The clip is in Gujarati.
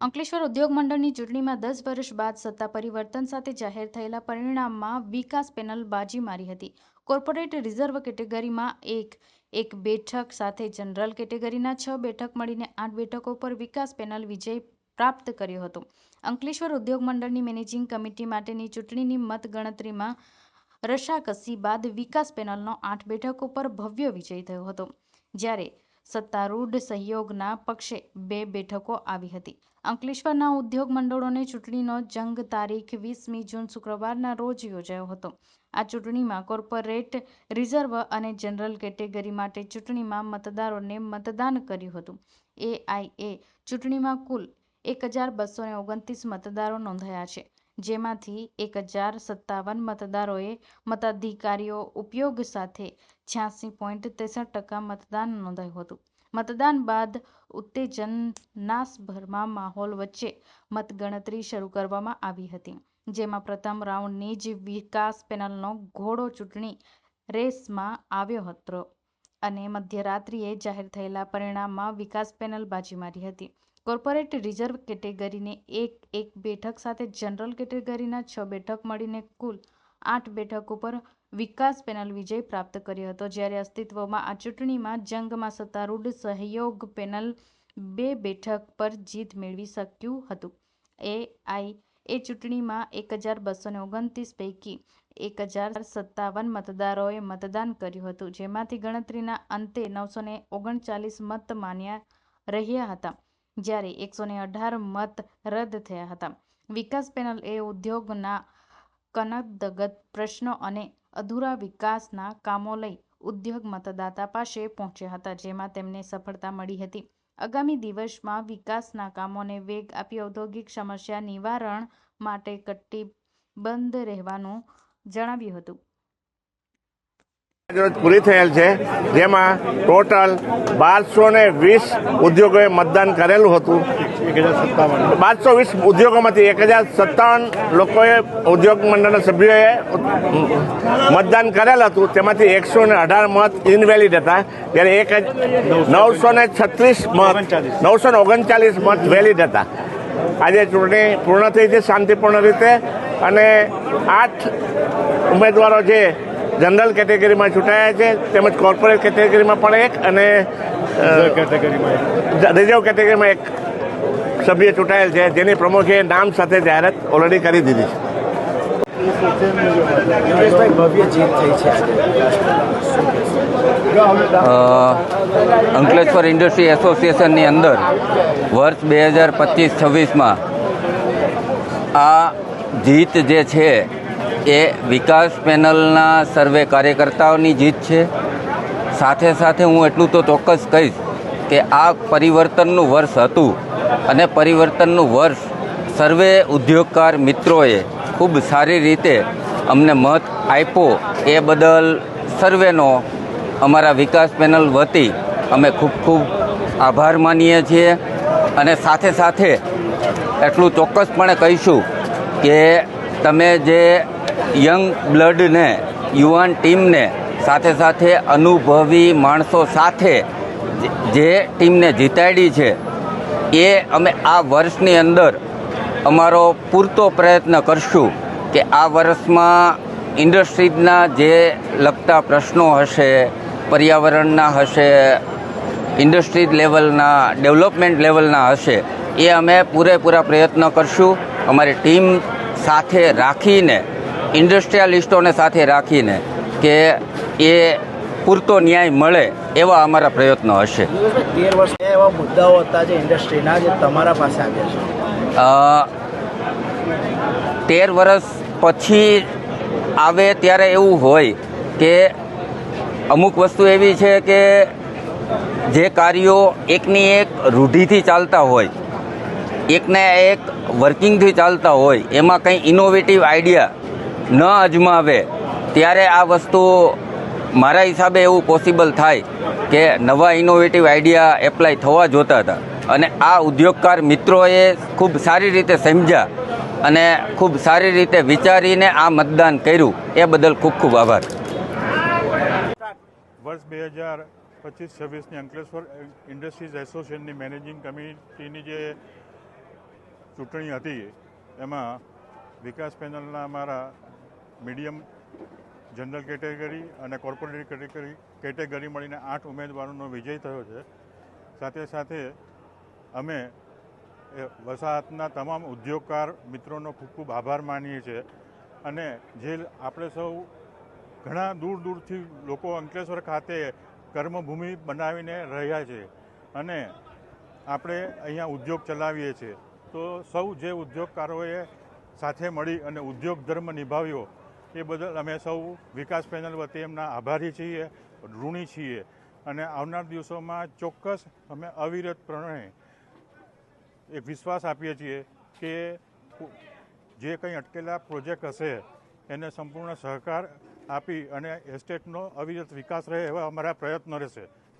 અંકલેશ્વર ઉદ્યોગ મંડળની ચૂંટણીમાં દસ વર્ષ બાદ સત્તા પરિવર્તન સાથે જાહેર થયેલા પરિણામમાં વિકાસ પેનલ બાજી મારી હતી. કોર્પોરેટ રિઝર્વ કેટેગરીમાં એક એક બેઠક સાથે જનરલ કેટેગરીના છ બેઠક મળીને આઠ બેઠકો પર વિકાસ પેનલ વિજય પ્રાપ્ત કર્યો હતો. અંકલેશ્વર ઉદ્યોગ મંડળની મેનેજિંગ કમિટી માટેની ચૂંટણીની મતગણતરીમાં રસાકસી બાદ વિકાસ પેનલનો આઠ બેઠકો પર ભવ્ય વિજય થયો હતો. જ્યારે સત્તારૂઢ સહયોગના પક્ષે બે બેઠકો આવી હતી. અંકલેશ્વરના ઉદ્યોગ મંડળોને ચૂંટણીનો જંગ તારીખ વીસમી જૂન શુક્રવારના રોજ યોજાયો હતો. આ ચૂંટણીમાં કોર્પોરેટ, રિઝર્વ અને જનરલ કેટેગરી માટે ચૂંટણીમાં મતદારોને મતદાન કર્યું હતું. એઆઈએ ચૂંટણીમાં કુલ એક હજાર બસો ઓગણત્રીસ મતદારો નોંધાયા છે, જેમાંથી એક હજાર સત્તાવન મતદારોએ મતાધિકારીઓ ઉપયોગ સાથે છ્યાસી પોઈન્ટ ત્રેસઠ ટકા મતદાન નોંધાયું હતું. મતદાન બાદ ઉત્તેજન નાસભરમાં માહોલ વચ્ચે મતગણતરી શરૂ કરવામાં આવી હતી, જેમાં પ્રથમ રાઉન્ડની જ વિકાસ પેનલનો ઘોડો ચૂંટણી રેસમાં આવ્યો હતો અને મધ્યરાત્રિએ જાહેર થયેલા પરિણામમાં વિકાસ પેનલ બાજી મારી હતી. કોર્પોરેટ રિઝર્વ કેટેગરીને એક એક બેઠક સાથે જનરલ કેટેગરીના છ બેઠક મળીને કુલ આઠ બેઠક ઉપર વિકાસ પેનલ વિજય પ્રાપ્ત કર્યો હતો. જ્યારે અસ્તિત્વમાં આ ચૂંટણીમાં જંગમાં સત્તારૂઢ સહયોગ પેનલ બે બેઠક પર જીત મેળવી શક્યું હતું. એ આઈ, એ ચૂંટણીમાં એક હજાર બસો ને ઓગણત્રીસ પૈકી એક હજાર સત્તાવન મતદારોએ મતદાન કર્યું હતું, જેમાંથી ગણતરીના અંતે નવસો ને ઓગણચાલીસ મત માન્ય રહ્યા હતા, જ્યારે એકસો ને અઢાર મત રદ થયા હતા. વિકાસ પેનલ એ ઉદ્યોગના કનકદગત પ્રશ્નો અને અધૂરા વિકાસના કામો લઈ ઉદ્યોગ મતદાતા પાસે પહોંચ્યા હતા, જેમાં તેમને સફળતા મળી હતી. આગામી દિવસમાં વિકાસના કામોને વેગ આપી ઔદ્યોગિક સમસ્યા નિવારણ માટે કટિબદ્ધ રહેવાનું જણાવ્યું હતું. પૂરી થયેલ છે, જેમાં ટોટલ બારસો ને વીસ ઉદ્યોગોએ મતદાન કરેલું હતું. બારસો વીસ ઉદ્યોગોમાંથી એક હજાર સત્તાવન લોકોએ ઉદ્યોગ મંડળના સભ્યોએ મતદાન કરેલ હતું. તેમાંથી એકસો ને અઢાર મત ઇનવેલિડ હતા. ત્યારે એક નવસો ને છત્રીસ મત, નવસો ને ઓગણચાલીસ મત વેલિડ હતા. આજે ચૂંટણી પૂર્ણ થઈ છે, શાંતિપૂર્ણ રીતે. અને આઠ ઉમેદવારો જે જનરલ કેટેગરીમાં ચૂંટાયા છે તેમજ કોર્પોરેટ કેટેગરીમાં પણ એક અને રિઝર્વ કેટેગરીમાં એક. સભ્ય ચૂંટાયેલ છે જેની પ્રમુખે નામ સાથે જાહેરાત ઓલરેડી કરી દીધી છે. જીત થઈ છે અંકલેશ્વર ઇન્ડસ્ટ્રી એસોસિએશનની અંદર વર્ષ બે હજાર પચીસ છવ્વીસમાં આ જીત જે છે એ વિકાસ પેનલના સર્વે કાર્યકર્તાઓની જીત છે. સાથે સાથે હું એટલું તો ચોક્કસ કહીશ કે આ પરિવર્તનનું વર્ષ હતું અને પરિવર્તનનું વર્ષ સર્વે ઉદ્યોગકાર મિત્રોએ ખૂબ સારી રીતે અમને મત આપ્યો. એ બદલ સર્વેનો અમારા વિકાસ પેનલ વતી અમે ખૂબ ખૂબ આભાર માનીએ છીએ. અને સાથે સાથે એટલું ચોક્કસપણે કહીશું કે તમે જે યંગ બ્લડને, યુવાન ટીમને સાથે સાથે અનુભવી માણસો સાથે જે ટીમને જીતાડી છે, એ અમે આ વર્ષની અંદર અમારો પૂરતો પ્રયત્ન કરશું કે આ વર્ષમાં ઇન્ડસ્ટ્રીઝના જે લગતા પ્રશ્નો હશે, પર્યાવરણના હશે, ઇન્ડસ્ટ્રીઝ લેવલના, ડેવલપમેન્ટ લેવલના હશે, એ અમે પૂરેપૂરા પ્રયત્ન કરશું. અમારી ટીમ સાથે રાખીને ઇન્ડસ્ટ્રીયાલિસ્ટોને સાથે રાખીને કે એ પૂરતો ન્યાય મળે એવા અમારા પ્રયત્નો હશે. તેર વર્ષે એવા મુદ્દાઓ હતા જે ઇન્ડસ્ટ્રીના જે તમારા પાસે આવ્યા છે. તેર વર્ષ પછી આવે ત્યારે એવું હોય કે અમુક વસ્તુ એવી છે કે જે કાર્યો એકની એક રૂઢિથી ચાલતા હોય એકને એક વર્કિંગથી ચાલતા હોય એમાં કંઈ ઇનોવેટિવ આઈડિયા ન અજમાવે, ત્યારે આ વસ્તુ મારા હિસાબે એવું પોસિબલ થાય કે નવા ઇનોવેટિવ આઈડિયા એપ્લાય થવા જોતા હતા. અને આ ઉદ્યોગકાર મિત્રોએ ખૂબ સારી રીતે સમજ્યા અને ખૂબ સારી રીતે વિચારીને આ મતદાન કર્યું. એ બદલ ખૂબ ખૂબ આભાર. વર્ષ બે હજાર પચીસ છવ્વીસની અંકલેશ્વર ઇન્ડસ્ટ્રીઝ એસોસિએશનની મેનેજિંગ કમિટીની જે ચૂંટણી હતી, એમાં વિકાસ પેનલના અમારા મીડિયમ જનરલ કેટેગરી અને કોર્પોરેટ કેટેગરી કેટેગરી મળીને આઠ ઉમેદવારોનો વિજય થયો છે. સાથે સાથે અમે વસાહતના તમામ ઉદ્યોગકાર મિત્રોનો ખૂબ ખૂબ આભાર માનીએ છીએ અને જે આપણે સૌ ઘણા દૂર દૂરથી લોકો અંકલેશ્વર ખાતે કર્મભૂમિ બનાવીને રહ્યા છે અને આપણે અહીંયા ઉદ્યોગ ચલાવીએ છીએ. તો સૌ જે ઉદ્યોગકારોએ સાથે મળી અને ઉદ્યોગ ધર્મ નિભાવ્યો એ બદલ અમે સૌ વિકાસ પેનલ વતી એમના આભારી છીએ, ઋણી છીએ. અને આવનાર દિવસોમાં ચોક્કસ અમે અવિરત પ્રમાણે એક વિશ્વાસ આપીએ છીએ કે જે કંઈ અટકેલા પ્રોજેક્ટ હશે, એને સંપૂર્ણ સહકાર આપી અને એસ્ટેટનો અવિરત વિકાસ રહે એવા અમારા પ્રયત્નો રહેશે.